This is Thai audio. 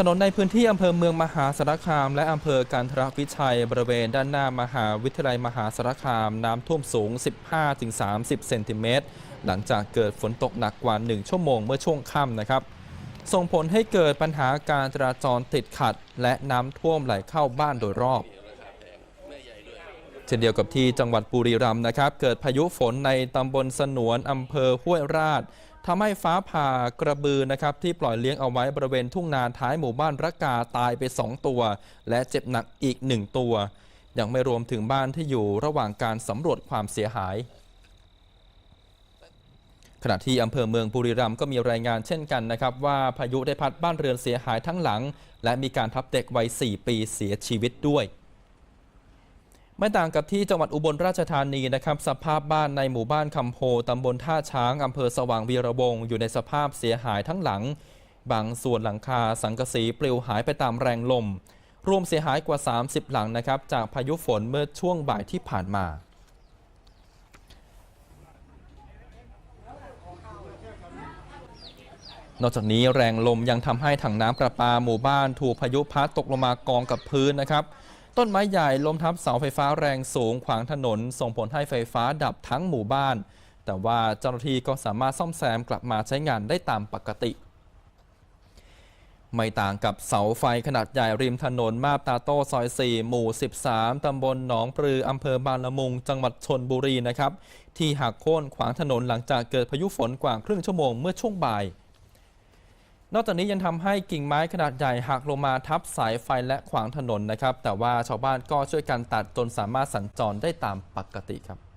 ถนนในพื้นที่อำเภอเมืองมหาสารคาม และอำเภอการทรวิชัย บริเวณด้านหน้ามหาวิทยาลัยมหาสารคาม น้ำท่วมสูง 15-30 เซนติเมตร หลังจากเกิดฝนตกหนักกว่า 1 ชั่วโมงเมื่อช่วงค่ำนะครับ ส่งผลให้เกิดปัญหาการจราจรติดขัด และน้ำท่วมไหลเข้าบ้านโดยรอบ เช่นเดียวกับที่จังหวัดบุรีรัมย์นะครับ เกิดพายุฝนในตำบลสนวนอำเภอห้วยราชทำให้ฟ้าผ่ากระบือนะครับที่ปล่อยเลี้ยงเอาไว้บริเวณทุ่งนาท้ายหมู่บ้านระกาตายไป 2 ตัว และเจ็บหนักอีก 1 ตัว ยังไม่รวมถึงบ้านที่อยู่ระหว่างการสำรวจความเสียหาย ขณะที่อำเภอเมืองบุรีรัมย์ก็มีรายงานเช่นกันนะครับ ว่าพายุได้พัดบ้านเรือนเสียหายทั้งหลัง และมีการทับเด็กวัย 4 ปีเสียชีวิตด้วย ไม่ต่างกับที่จังหวัดอุบลราชธานีนะครับ สภาพบ้านในหมู่บ้านคำโพตำบลท่าช้างอำเภอสว่างวีระวงศ์อยู่ในสภาพเสียหายทั้งหลัง บางส่วนหลังคาสังกะสีปลิวหายไปตามแรงลม รวมเสียหายกว่า 30 หลังนะครับ จากพายุฝนเมื่อช่วงบ่ายที่ผ่านมา นอกจากนี้แรงลมยังทำให้ถังน้ำประปาหมู่บ้านถูกพายุพัดตกลงมากองกับพื้นนะครับ ต้นไม้ใหญ่ล้มทับเสาไฟฟ้าแรงสูงขวางถนน ส่งผลให้ไฟฟ้าดับทั้งหมู่บ้าน แต่ว่าเจ้าหน้าที่ก็สามารถซ่อมแซมกลับมาใช้งานได้ตามปกติ ไม่ต่างกับเสาไฟขนาดใหญ่ริมถนนมาบตาโต้ซอย 4 หมู่ 13 ตำบลหนองปลืออำเภอบางละมุง จังหวัดชนบุรีนะครับ ที่หักโค่นขวางถนนหลังจากเกิดพายุฝนกว่าครึ่งชั่วโมงเมื่อช่วงบ่าย นอกจากนี้ยังทำให้กิ่งไม้ขนาดใหญ่หักลงมาทับสายไฟและขวางถนนนะครับ แต่ว่าชาวบ้านก็ช่วยกันตัดจนสามารถสัญจรได้ตามปกติครับ